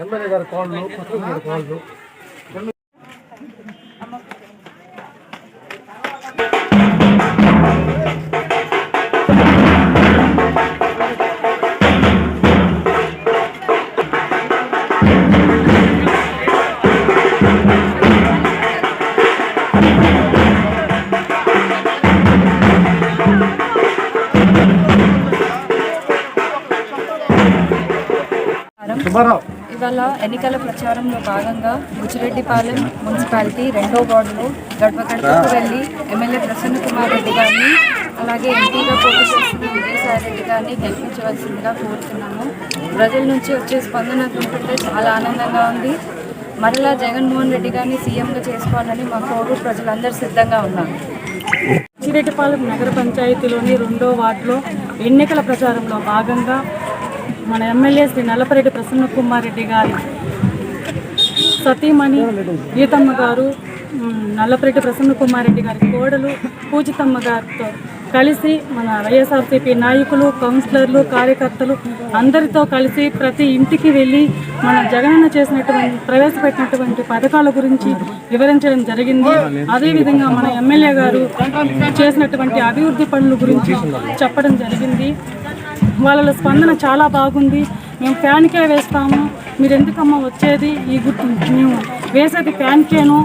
MLA గారి కాళ్ళు కొత్త గారి కాళ్ళు ఇవాళ ఎన్నికల ప్రచారంలో భాగంగా బుచ్చిరెడ్డిపాలెం మున్సిపాలిటీ రెండో వార్డులో గడప గడపకు వెళ్ళి ఎమ్మెల్యే ప్రసన్న కుమార్ రెడ్డి గారిని అలాగే ఎంపీగా పోటీ చేసిన విజయసాయి రెడ్డి గారిని గెలిపించవలసిందిగా కోరుతున్నాము. ప్రజల నుంచి వచ్చే స్పందన చూస్తుంటే చాలా ఆనందంగా ఉంది. మరలా జగన్మోహన్ రెడ్డి గారిని సీఎంగా చేసుకోవాలని మా కోరు ప్రజలందరూ సిద్ధంగా ఉన్నారు. చిరెడ్డిపాలెం నగర పంచాయతీలోని రెండో వార్డులో ఎన్నికల ప్రచారంలో భాగంగా మన ఎమ్మెల్యే శ్రీ నల్లపరెడ్డి ప్రసన్న కుమార్ రెడ్డి గారి సతీమణి గీతమ్మ గారు నల్లపరెడ్డి ప్రసన్న కుమార్ రెడ్డి గారి కోడలు పూజితమ్మ గారితో కలిసి మన వైఎస్ఆర్సీపీ నాయకులు కౌన్సిలర్లు కార్యకర్తలు అందరితో కలిసి ప్రతి ఇంటికి వెళ్ళి మన జగనన్న చేసినటువంటి ప్రవేశపెట్టినటువంటి పథకాల గురించి వివరించడం జరిగింది. అదేవిధంగా మన ఎమ్మెల్యే గారు చేసినటువంటి అభివృద్ధి పనుల గురించి చెప్పడం జరిగింది. వాళ్ళ స్పందన చాలా బాగుంది. మేము ఫ్యాన్కే వేస్తాము. మీరు ఎందుకమ్మా వచ్చేది? ఈ గుర్తు మేము వేసేది ఫ్యాన్కేను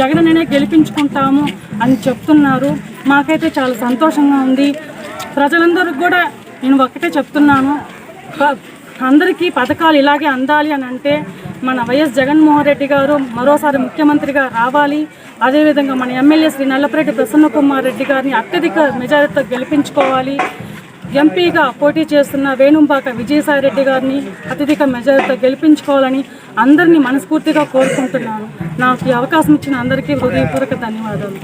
జగనన్ననే గెలిపించుకుంటాము అని చెప్తున్నారు. మాకైతే చాలా సంతోషంగా ఉంది. ప్రజలందరికీ కూడా నేను ఒకటే చెప్తున్నాను. అందరికీ పథకాలు ఇలాగే అందాలి అని అంటే మన వైఎస్ జగన్మోహన్ రెడ్డి గారు మరోసారి ముఖ్యమంత్రిగా రావాలి. అదేవిధంగా మన ఎమ్మెల్యే శ్రీ నల్లపరెడ్డి ప్రసన్న కుమార్ రెడ్డి గారిని అత్యధిక మెజారిటీతో గెలిపించుకోవాలి. ఎంపీగా పోటీ చేస్తున్న వేణుంపాక విజయసాయి రెడ్డి గారిని అత్యధిక మెజారిటీతో గెలిపించుకోవాలని అందరినీ మనస్ఫూర్తిగా కోరుకుంటున్నాను. నాకు ఈ అవకాశం ఇచ్చిన అందరికీ హృదయపూర్వక ధన్యవాదాలు.